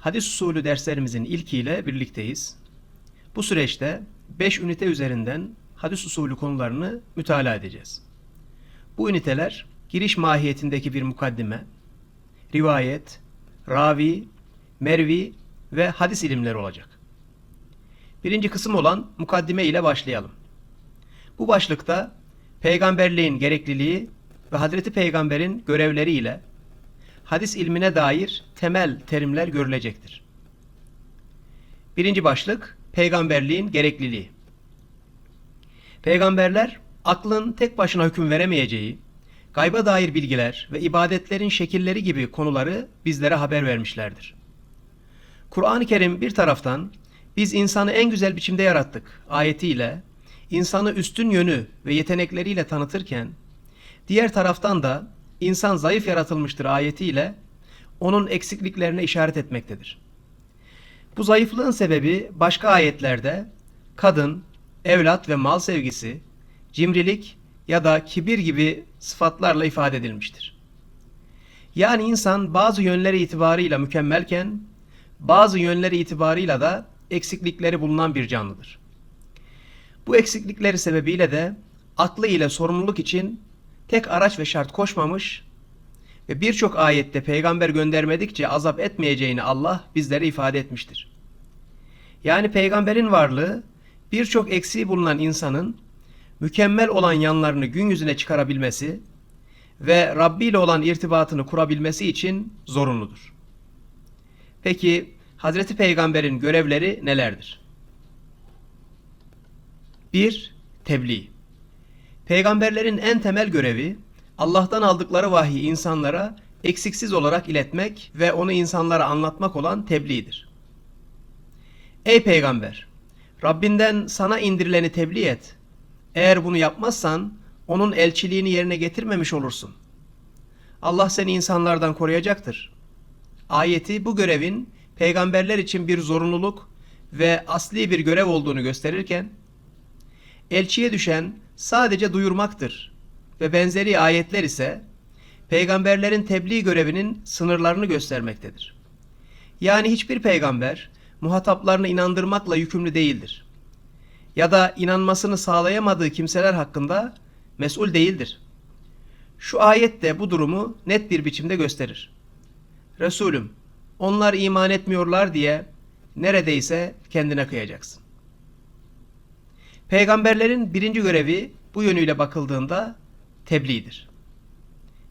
Hadis usulü derslerimizin ilkiyle birlikteyiz. Bu süreçte 5 ünite üzerinden hadis usulü konularını mütalaa edeceğiz. Bu üniteler giriş mahiyetindeki bir mukaddime, rivayet, ravi, mervi ve hadis ilimleri olacak. Birinci kısım olan mukaddime ile başlayalım. Bu başlıkta peygamberliğin gerekliliği ve Hazreti Peygamber'in görevleri ile hadis ilmine dair temel terimler görülecektir. Birinci başlık peygamberliğin gerekliliği. Peygamberler aklın tek başına hüküm veremeyeceği, gayba dair bilgiler ve ibadetlerin şekilleri gibi konuları bizlere haber vermişlerdir. Kur'an-ı Kerim bir taraftan biz insanı en güzel biçimde yarattık ayetiyle insanı üstün yönü ve yetenekleriyle tanıtırken diğer taraftan da insan zayıf yaratılmıştır ayetiyle onun eksikliklerine işaret etmektedir. Bu zayıflığın sebebi başka ayetlerde kadın, evlat ve mal sevgisi, cimrilik ya da kibir gibi sıfatlarla ifade edilmiştir. Yani insan bazı yönleri itibarıyla mükemmelken bazı yönleri itibarıyla da eksiklikleri bulunan bir canlıdır. Bu eksiklikleri sebebiyle de aklı ile sorumluluk için tek araç ve şart koşmamış ve birçok ayette peygamber göndermedikçe azap etmeyeceğini Allah bizlere ifade etmiştir. Yani peygamberin varlığı birçok eksiği bulunan insanın mükemmel olan yanlarını gün yüzüne çıkarabilmesi ve Rabbi ile olan irtibatını kurabilmesi için zorunludur. Peki Hazreti Peygamber'in görevleri nelerdir? 1. Tebliğ Peygamberlerin en temel görevi Allah'tan aldıkları vahyi insanlara eksiksiz olarak iletmek ve onu insanlara anlatmak olan tebliğdir. Ey peygamber! Rabbinden sana indirileni tebliğ et. Eğer bunu yapmazsan onun elçiliğini yerine getirmemiş olursun. Allah seni insanlardan koruyacaktır. Ayeti bu görevin peygamberler için bir zorunluluk ve asli bir görev olduğunu gösterirken elçiye düşen sadece duyurmaktır ve benzeri ayetler ise peygamberlerin tebliğ görevinin sınırlarını göstermektedir. Yani hiçbir peygamber muhataplarını inandırmakla yükümlü değildir. Ya da inanmasını sağlayamadığı kimseler hakkında mesul değildir. Şu ayet de bu durumu net bir biçimde gösterir. Resulüm, onlar iman etmiyorlar diye neredeyse kendine kıyacaksın. Peygamberlerin birinci görevi bu yönüyle bakıldığında tebliğdir.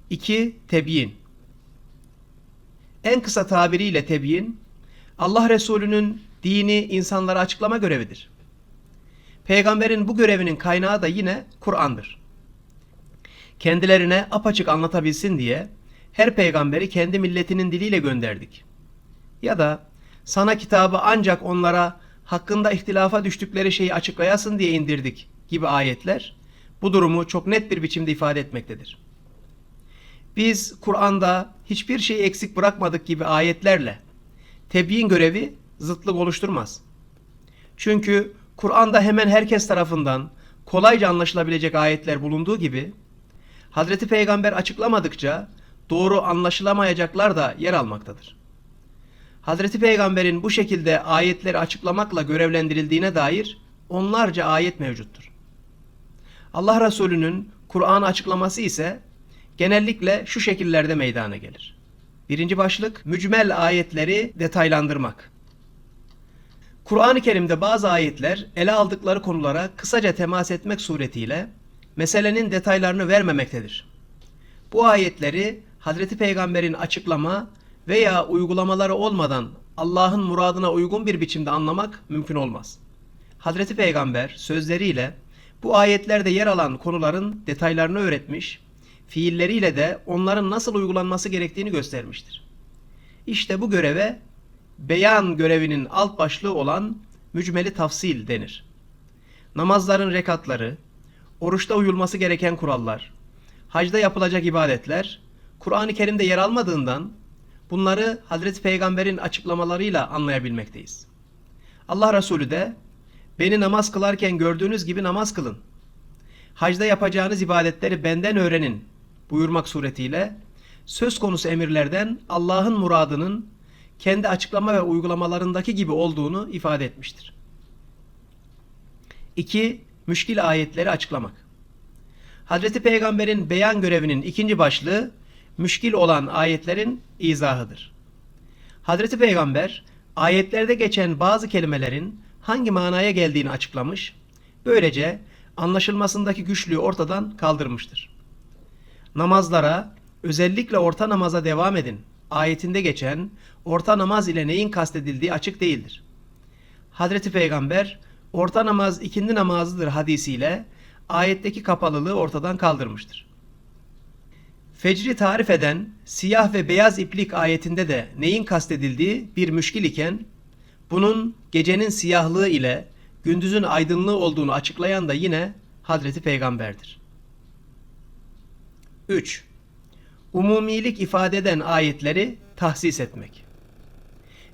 2. Tebyin En kısa tabiriyle tebyin, Allah Resulü'nün dini insanlara açıklama görevidir. Peygamberin bu görevinin kaynağı da yine Kur'an'dır. Kendilerine apaçık anlatabilsin diye her peygamberi kendi milletinin diliyle gönderdik. Ya da sana kitabı ancak onlara hakkında ihtilafa düştükleri şeyi açıklayasın diye indirdik gibi ayetler bu durumu çok net bir biçimde ifade etmektedir. Biz Kur'an'da hiçbir şeyi eksik bırakmadık gibi ayetlerle tebyin görevi zıtlık oluşturmaz. Çünkü Kur'an'da hemen herkes tarafından kolayca anlaşılabilecek ayetler bulunduğu gibi Hazreti Peygamber açıklamadıkça doğru anlaşılamayacaklar da yer almaktadır. Hazreti Peygamber'in bu şekilde ayetleri açıklamakla görevlendirildiğine dair onlarca ayet mevcuttur. Allah Resulü'nün Kur'an açıklaması ise genellikle şu şekillerde meydana gelir. Birinci başlık mücmel ayetleri detaylandırmak. Kur'an-ı Kerim'de bazı ayetler ele aldıkları konulara kısaca temas etmek suretiyle meselenin detaylarını vermemektedir. Bu ayetleri Hazreti Peygamber'in açıklama veya uygulamaları olmadan Allah'ın muradına uygun bir biçimde anlamak mümkün olmaz. Hazreti Peygamber sözleriyle bu ayetlerde yer alan konuların detaylarını öğretmiş, fiilleriyle de onların nasıl uygulanması gerektiğini göstermiştir. İşte bu göreve beyan görevinin alt başlığı olan mücmeli tafsil denir. Namazların rekatları, oruçta uyulması gereken kurallar, hacda yapılacak ibadetler, Kur'an-ı Kerim'de yer almadığından bunları Hazreti Peygamber'in açıklamalarıyla anlayabilmekteyiz. Allah Resulü de beni namaz kılarken gördüğünüz gibi namaz kılın. Hacda yapacağınız ibadetleri benden öğrenin buyurmak suretiyle söz konusu emirlerden Allah'ın muradının kendi açıklama ve uygulamalarındaki gibi olduğunu ifade etmiştir. 2. Müşkil ayetleri açıklamak. Hazreti Peygamber'in beyan görevinin ikinci başlığı müşkil olan ayetlerin izahıdır. Hazreti Peygamber ayetlerde geçen bazı kelimelerin hangi manaya geldiğini açıklamış, böylece anlaşılmasındaki güçlüğü ortadan kaldırmıştır. Namazlara, özellikle orta namaza devam edin ayetinde geçen orta namaz ile neyin kastedildiği açık değildir. Hazreti Peygamber orta namaz ikindi namazıdır hadisiyle ayetteki kapalılığı ortadan kaldırmıştır. Fecri tarif eden siyah ve beyaz iplik ayetinde de neyin kastedildiği bir müşkil iken bunun gecenin siyahlığı ile gündüzün aydınlığı olduğunu açıklayan da yine Hazreti Peygamber'dir. 3. Umumilik ifade eden ayetleri tahsis etmek.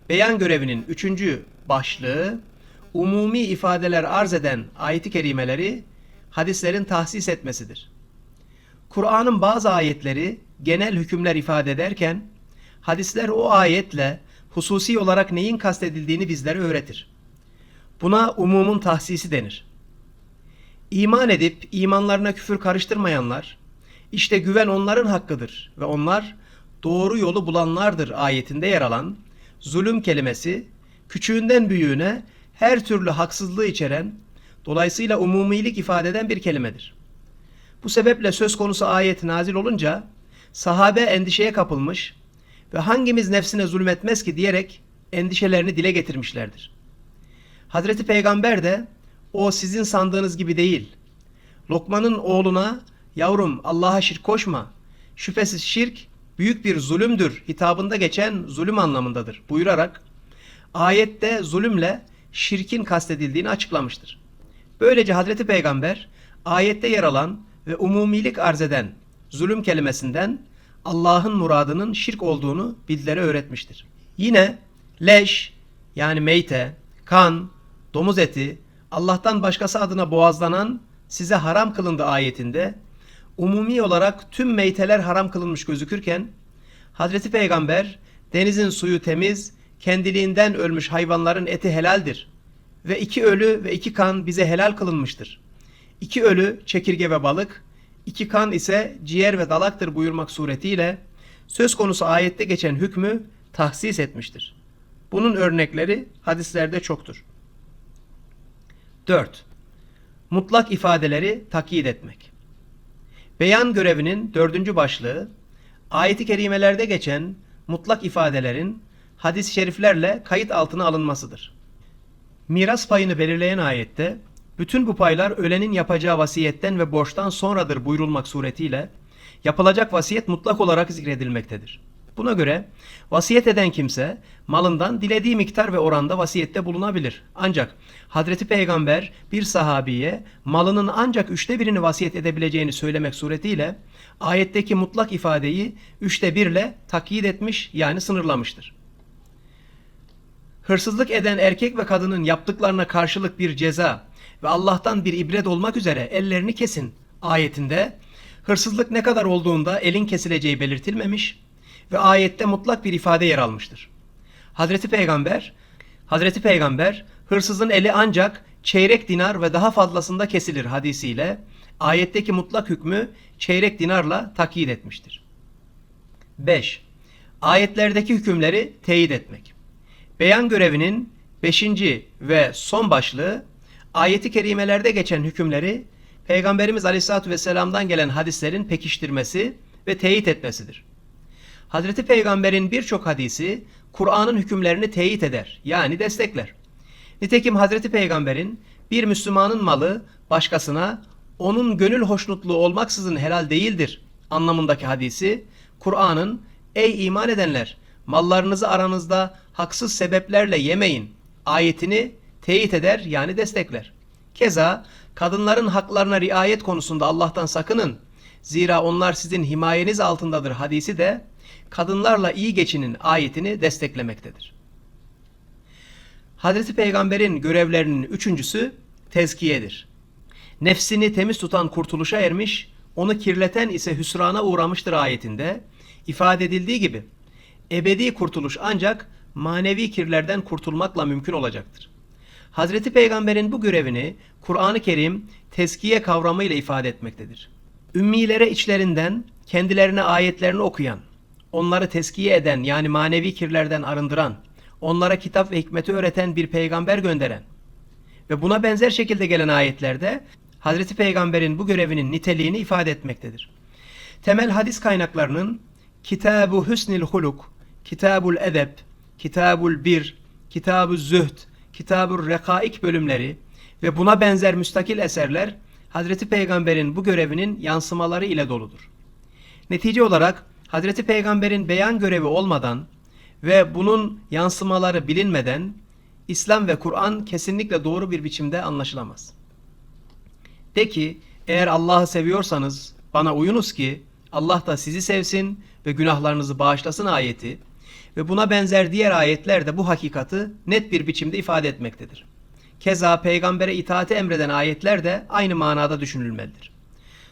Beyan görevinin üçüncü başlığı umumi ifadeler arz eden ayeti kerimeleri hadislerin tahsis etmesidir. Kur'an'ın bazı ayetleri genel hükümler ifade ederken hadisler o ayetle hususi olarak neyin kastedildiğini bizlere öğretir. Buna umumun tahsisi denir. İman edip imanlarına küfür karıştırmayanlar, işte güven onların hakkıdır ve onlar doğru yolu bulanlardır ayetinde yer alan zulüm kelimesi küçüğünden büyüğüne her türlü haksızlığı içeren, dolayısıyla umumilik ifade eden bir kelimedir. Bu sebeple söz konusu ayet nazil olunca sahabe endişeye kapılmış ve hangimiz nefsine zulmetmez ki diyerek endişelerini dile getirmişlerdir. Hazreti Peygamber de o sizin sandığınız gibi değil. Lokman'ın oğluna yavrum Allah'a şirk koşma. Şüphesiz şirk büyük bir zulümdür hitabında geçen zulüm anlamındadır buyurarak ayette zulümle şirkin kastedildiğini açıklamıştır. Böylece Hazreti Peygamber ayette yer alan ve umumilik arz eden zulüm kelimesinden Allah'ın muradının şirk olduğunu bizlere öğretmiştir. Yine leş yani meyte, kan, domuz eti, Allah'tan başkası adına boğazlanan size haram kılındı ayetinde umumi olarak tüm meyteler haram kılınmış gözükürken Hazreti Peygamber denizin suyu temiz, kendiliğinden ölmüş hayvanların eti helaldir ve iki ölü ve iki kan bize helal kılınmıştır. İki ölü çekirge ve balık, iki kan ise ciğer ve dalaktır buyurmak suretiyle söz konusu ayette geçen hükmü tahsis etmiştir. Bunun örnekleri hadislerde çoktur. 4. Mutlak ifadeleri takyit etmek. Beyan görevinin dördüncü başlığı, ayeti kerimelerde geçen mutlak ifadelerin hadis-i şeriflerle kayıt altına alınmasıdır. Miras payını belirleyen ayette, bütün bu paylar ölenin yapacağı vasiyetten ve borçtan sonradır buyurulmak suretiyle, yapılacak vasiyet mutlak olarak zikredilmektedir. Buna göre vasiyet eden kimse malından dilediği miktar ve oranda vasiyette bulunabilir. Ancak Hazreti Peygamber bir sahabiye malının ancak üçte birini vasiyet edebileceğini söylemek suretiyle ayetteki mutlak ifadeyi üçte birle takyit etmiş yani sınırlamıştır. Hırsızlık eden erkek ve kadının yaptıklarına karşılık bir ceza ve Allah'tan bir ibret olmak üzere ellerini kesin ayetinde hırsızlık ne kadar olduğunda elin kesileceği belirtilmemiş ve ayette mutlak bir ifade yer almıştır. Hazreti Peygamber, Hazreti Peygamber hırsızın eli ancak çeyrek dinar ve daha fazlasında kesilir hadisiyle ayetteki mutlak hükmü çeyrek dinarla takyit etmiştir. 5. Ayetlerdeki hükümleri teyit etmek. Beyan görevinin 5. ve son başlığı ayeti kerimelerde geçen hükümleri Peygamberimiz Aleyhisselatü Vesselam'dan gelen hadislerin pekiştirmesi ve teyit etmesidir. Hazreti Peygamber'in birçok hadisi Kur'an'ın hükümlerini teyit eder yani destekler. Nitekim Hazreti Peygamber'in bir Müslümanın malı başkasına onun gönül hoşnutluğu olmaksızın helal değildir anlamındaki hadisi Kur'an'ın ey iman edenler mallarınızı aranızda haksız sebeplerle yemeyin ayetini teyit eder yani destekler. Keza kadınların haklarına riayet konusunda Allah'tan sakının. Zira onlar sizin himayeniz altındadır hadisi de kadınlarla iyi geçinin ayetini desteklemektedir. Hazreti Peygamber'in görevlerinin üçüncüsü tezkiyedir. Nefsini temiz tutan kurtuluşa ermiş, onu kirleten ise hüsrana uğramıştır ayetinde ifade edildiği gibi ebedi kurtuluş ancak manevi kirlerden kurtulmakla mümkün olacaktır. Hazreti Peygamber'in bu görevini Kur'an-ı Kerim teskiye kavramıyla ifade etmektedir. Ümmilere içlerinden kendilerine ayetlerini okuyan, onları teskiye eden yani manevi kirlerden arındıran, onlara kitap ve hikmeti öğreten bir peygamber gönderen ve buna benzer şekilde gelen ayetlerde Hazreti Peygamber'in bu görevinin niteliğini ifade etmektedir. Temel hadis kaynaklarının Kitabu Hüsnil Huluk, Kitabul Edeb, Kitabul Bir, Kitabul Zühd, Kitabul Rekaik bölümleri ve buna benzer müstakil eserler Hazreti Peygamber'in bu görevinin yansımaları ile doludur. Netice olarak Hazreti Peygamber'in beyan görevi olmadan ve bunun yansımaları bilinmeden İslam ve Kur'an kesinlikle doğru bir biçimde anlaşılamaz. De ki eğer Allah'ı seviyorsanız bana uyunuz ki Allah da sizi sevsin ve günahlarınızı bağışlasın ayeti ve buna benzer diğer ayetler de bu hakikati net bir biçimde ifade etmektedir. Keza peygambere itaati emreden ayetler de aynı manada düşünülmelidir.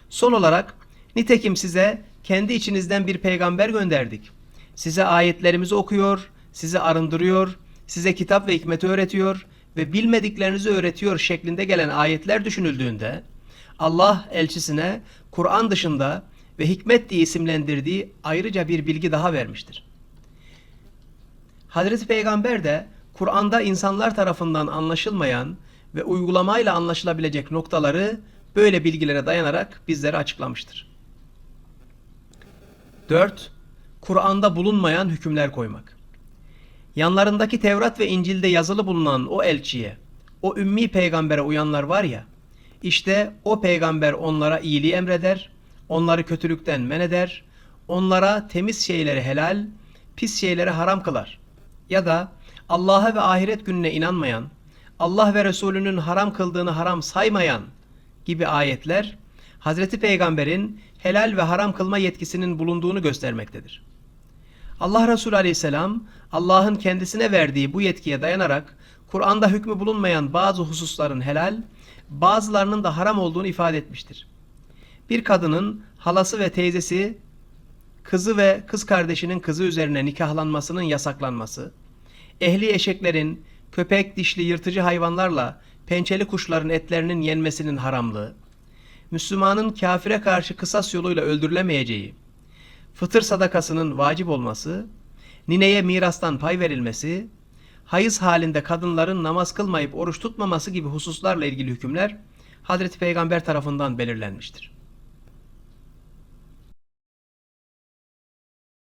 Son olarak nitekim size kendi içinizden bir peygamber gönderdik. Size ayetlerimizi okuyor, sizi arındırıyor, size kitap ve hikmeti öğretiyor ve bilmediklerinizi öğretiyor şeklinde gelen ayetler düşünüldüğünde Allah elçisine Kur'an dışında ve hikmet diye isimlendirdiği ayrıca bir bilgi daha vermiştir. Hazreti Peygamber de Kur'an'da insanlar tarafından anlaşılmayan ve uygulamayla anlaşılabilecek noktaları böyle bilgilere dayanarak bizlere açıklamıştır. 4. Kur'an'da bulunmayan hükümler koymak. Yanlarındaki Tevrat ve İncil'de yazılı bulunan o elçiye, o ümmi peygambere uyanlar var ya, işte o peygamber onlara iyiliği emreder, onları kötülükten men eder, onlara temiz şeyleri helal, pis şeyleri haram kılar. Ya da Allah'a ve ahiret gününe inanmayan, Allah ve Resulünün haram kıldığını haram saymayan gibi ayetler Hazreti Peygamber'in helal ve haram kılma yetkisinin bulunduğunu göstermektedir. Allah Resulü Aleyhisselam Allah'ın kendisine verdiği bu yetkiye dayanarak Kur'an'da hükmü bulunmayan bazı hususların helal, bazılarının da haram olduğunu ifade etmiştir. Bir kadının halası ve teyzesi kızı ve kız kardeşinin kızı üzerine nikahlanmasının yasaklanması, ehli eşeklerin köpek, dişli, yırtıcı hayvanlarla pençeli kuşların etlerinin yenmesinin haramlığı, Müslümanın kafire karşı kısas yoluyla öldürülemeyeceği, fıtır sadakasının vacip olması, nineye mirastan pay verilmesi, hayız halinde kadınların namaz kılmayıp oruç tutmaması gibi hususlarla ilgili hükümler Hazreti Peygamber tarafından belirlenmiştir.